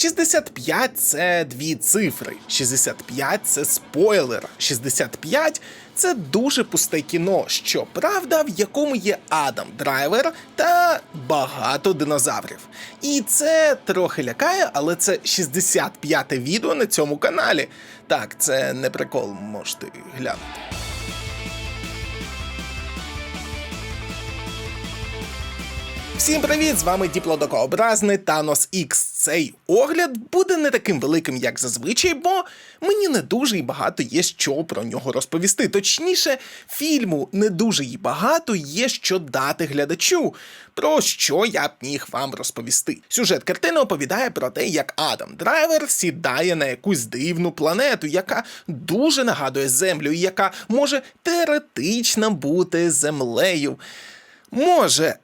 65 це дві цифри, 65 це спойлер, 65 це дуже пусте кіно, що правда, в якому є Адам Драйвер та багато динозаврів. І це трохи лякає, але це 65-те відео на цьому каналі. Так, це не прикол, можете глянути. Всім привіт! З вами Діплодокообразний Танос X. Цей огляд буде не таким великим, як зазвичай, бо мені не дуже й багато є що про нього розповісти. Точніше, фільму не дуже й багато є що дати глядачу, про що я б міг вам розповісти. Сюжет картини оповідає про те, як Адам Драйвер сідає на якусь дивну планету, яка дуже нагадує Землю, і яка може теоретично бути землею. Може,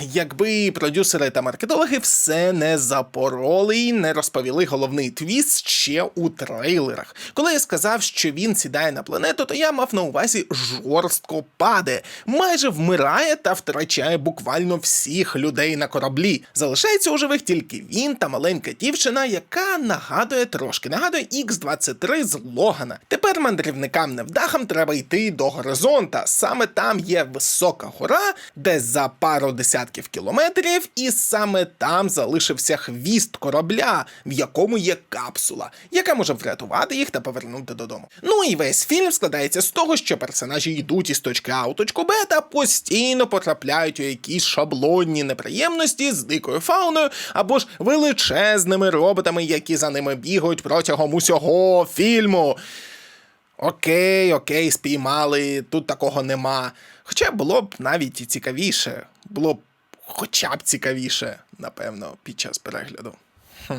якби продюсери та маркетологи все не запороли і не розповіли головний твіст ще у трейлерах. Коли я сказав, що він сідає на планету, то я мав на увазі жорстко паде, майже вмирає та втрачає буквально всіх людей на кораблі. Залишається у живих тільки він та маленька дівчина, яка нагадує трошки нагадує X-23 з Логана. Тепер мандрівникам невдахам треба йти до горизонта. Саме там є висока гора, де за пару десятків кілометрів, і саме там залишився хвіст корабля, в якому є капсула, яка може врятувати їх та повернути додому. Ну і весь фільм складається з того, що персонажі йдуть із точки А у точку Б та постійно потрапляють у якісь шаблонні неприємності з дикою фауною або ж величезними роботами, які за ними бігають протягом усього фільму. Окей, окей, спіймали, тут такого нема. Хоча було б навіть і цікавіше, було б хоча б цікавіше, напевно, під час перегляду. Хм.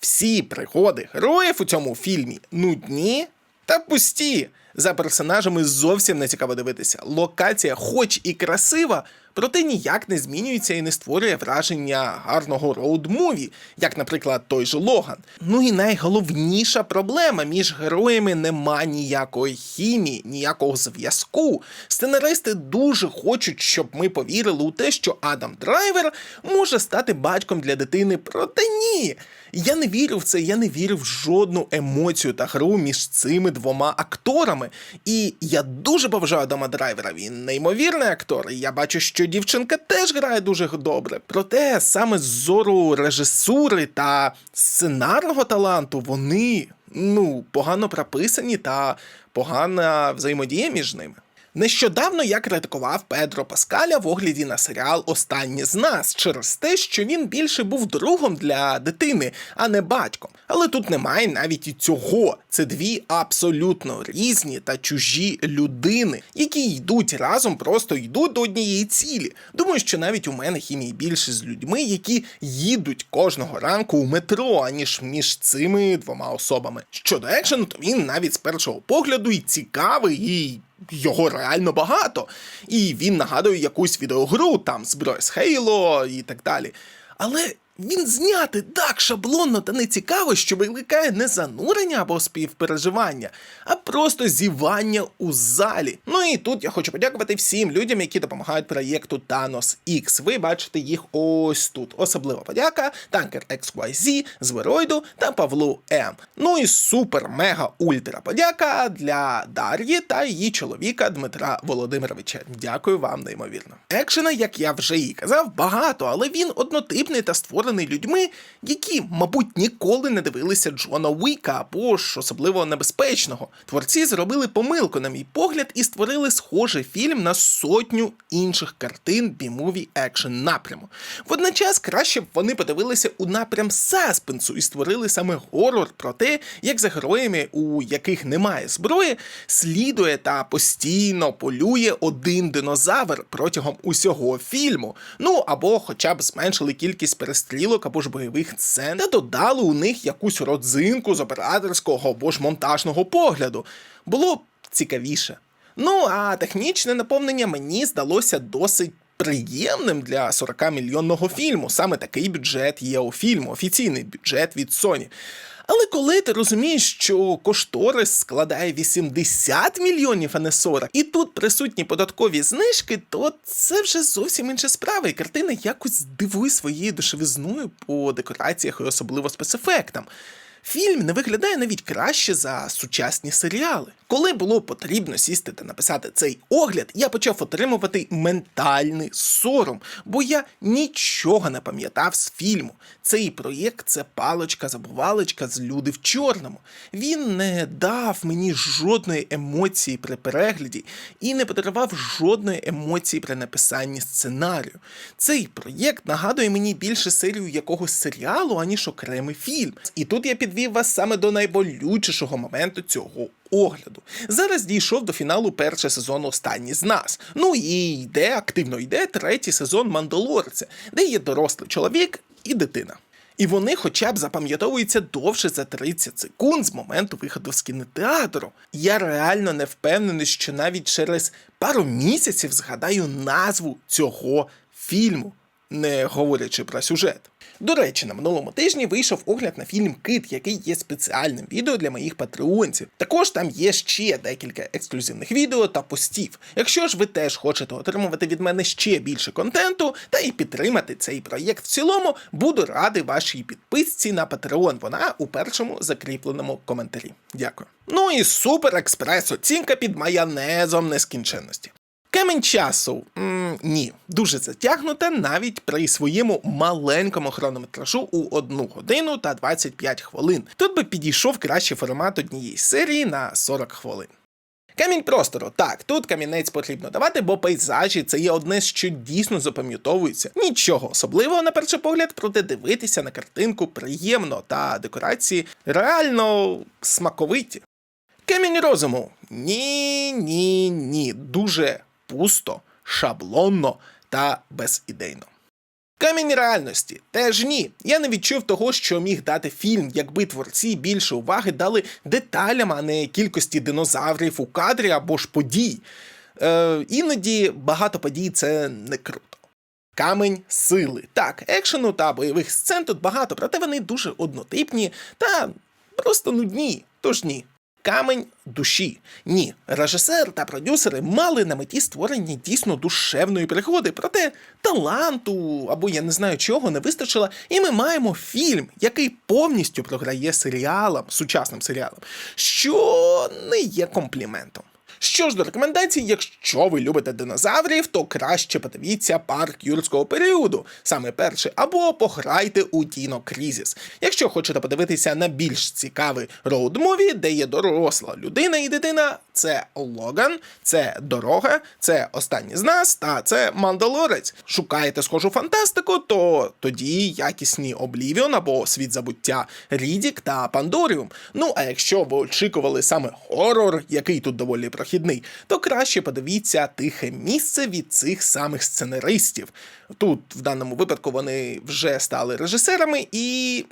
Всі пригоди героїв у цьому фільмі нудні та пусті. За персонажами зовсім не цікаво дивитися. Локація, хоч і красива, проте ніяк не змінюється і не створює враження гарного роуд-муві, як, наприклад, той же Логан. Ну і найголовніша проблема між героями нема ніякої хімії, ніякого зв'язку. Сценаристи дуже хочуть, щоб ми повірили у те, що Адам Драйвер може стати батьком для дитини, проте ні. Я не вірю в це, я не вірю в жодну емоцію та гру між цими двома акторами. І я дуже поважаю Адама Драйвера. Він неймовірний актор. Я бачу, що дівчинка теж грає дуже добре. Проте саме з зору режисури та сценарного таланту вони ну погано прописані та погана взаємодія між ними. Нещодавно я критикував Педро Паскаля в огляді на серіал Останні з нас через те, що він більше був другом для дитини, а не батьком. Але тут немає навіть і цього. Це дві абсолютно різні та чужі людини, які йдуть разом, просто йдуть до однієї цілі. Думаю, що навіть у мене хімії більше з людьми, які їдуть кожного ранку у метро, аніж між цими двома особами. Щодо екшену, то він навіть з першого погляду і цікавий, і його реально багато. І він нагадує якусь відеогру, там зброя з Хейло і так далі. Але він знятий так шаблонно та нецікаво, що викликає не занурення або співпереживання, а просто зівання у залі. Ну і тут я хочу подякувати всім людям, які допомагають проєкту Thanos X. Ви бачите їх ось тут. Особлива подяка Танкер XYZ, Звероїду та Павлу М. Ну і супер мега ультра подяка для Дар'ї та її чоловіка Дмитра Володимировича. Дякую вам неймовірно. Екшена, як я вже і казав, багато, але він однотипний та створений людьми, які, мабуть, ніколи не дивилися Джона Уіка або ж особливо небезпечного. Творці зробили помилку, на мій погляд, і створили схожий фільм на сотню інших картин бімуві екшен напряму. Водночас краще б вони подивилися у напрям саспенсу і створили саме горор про те, як за героями, у яких немає зброї, слідує та постійно полює один динозавр протягом усього фільму. Ну або хоча б зменшили кількість перестрілок або ж бойових сцен та додали у них якусь родзинку з операторського або ж монтажного погляду. Було цікавіше. Ну а технічне наповнення мені здалося досить приємним для 40-мільйонного фільму. Саме такий бюджет є у фільму, офіційний бюджет від Sony. Але коли ти розумієш, що кошторис складає 80 мільйонів, а не 40, і тут присутні податкові знижки, то це вже зовсім інша справа. І картина якось дивує своєю дешевизною по декораціях і особливо спецефектам. Фільм не виглядає навіть краще за сучасні серіали. Коли було потрібно сісти та написати цей огляд, я почав отримувати ментальний сором, бо я нічого не пам'ятав з фільму. Цей проєкт це палочка-забувалочка з люди в чорному. Він не дав мені жодної емоції при перегляді і не подарував жодної емоції при написанні сценарію. Цей проєкт нагадує мені більше серію якогось серіалу, аніж окремий фільм. І тут я підвів вас саме до найболючішого моменту цього огляду. Зараз дійшов до фіналу перший сезон Останній з нас. Ну і йде активно йде третій сезон Мандалорця, де є дорослий чоловік і дитина. І вони хоча б запам'ятовуються довше за 30 секунд з моменту виходу з кінотеатру. Я реально не впевнений, що навіть через пару місяців згадаю назву цього фільму, не говорячи про сюжет. До речі, на минулому тижні вийшов огляд на фільм Кит, який є спеціальним відео для моїх патреонців. Також там є ще декілька ексклюзивних відео та постів. Якщо ж ви теж хочете отримувати від мене ще більше контенту та і підтримати цей проєкт в цілому, буду радий вашій підписці на Patreon. Вона у першому закріпленому коментарі. Дякую. Ну і супер експрес оцінка під майонезом нескінченності. Камінь часу м, ні, дуже затягнута навіть при своєму маленькому хронометражу у 1 годину та 25 хвилин. Тут би підійшов краще формат однієї серії на 40 хвилин. Камінь простору. Так, тут камінець потрібно давати, бо пейзажі це є одне, що дійсно запам'ятовується. Нічого особливого на перший погляд, проте дивитися на картинку приємно та декорації реально смаковиті. Камінь розуму. Ні, ні, ні. Дуже пусто, шаблонно та безідейно. Камінь реальності теж ні. Я не відчув того, що міг дати фільм, якби творці більше уваги дали деталям, а не кількості динозаврів у кадрі або ж подій. Е, іноді багато подій це не круто. Камень сили. Так, екшену та бойових сцен тут багато, проте вони дуже однотипні та просто нудні. Тож ні. Камень душі. Ні, режисер та продюсери мали на меті створення дійсно душевної пригоди, проте таланту або я не знаю чого не вистачило, і ми маємо фільм, який повністю програє серіалам, сучасним серіалам, що не є компліментом. Що ж до рекомендацій, якщо ви любите динозаврів, то краще подивіться парк юрського періоду, саме перший, або пограйте у Діно Крізіс. Якщо хочете подивитися на більш цікавий роуд-мові, де є доросла людина і дитина, це Логан, це Дорога, це Останній з нас та це Мандалорець. Шукаєте схожу фантастику, то тоді якісні Облівіон або Світ забуття Рідік та Пандоріум. Ну а якщо ви очікували саме хорор, який тут доволі прохідний, то краще подивіться тихе місце від цих самих сценаристів. Тут в даному випадку вони вже стали режисерами і.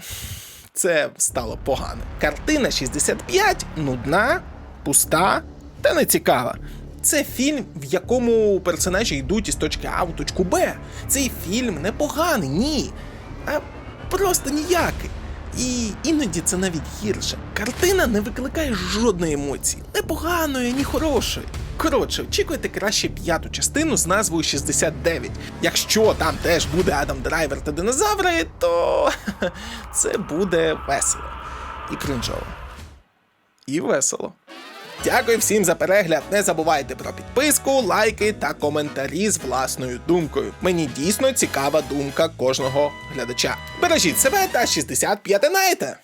Це стало погано. Картина 65 нудна, пуста та нецікава. Це фільм, в якому персонажі йдуть із точки А в точку Б. Цей фільм не поганий, ні, а просто ніякий. І іноді це навіть гірше. Картина не викликає жодної емоції, не поганої, ні хорошої. Коротше, очікуйте краще п'яту частину з назвою 69. Якщо там теж буде Адам Драйвер та динозаври, то це буде весело і кринжово. І весело. Дякую всім за перегляд. Не забувайте про підписку, лайки та коментарі з власною думкою. Мені дійсно цікава думка кожного глядача. Бережіть себе та 65 найте!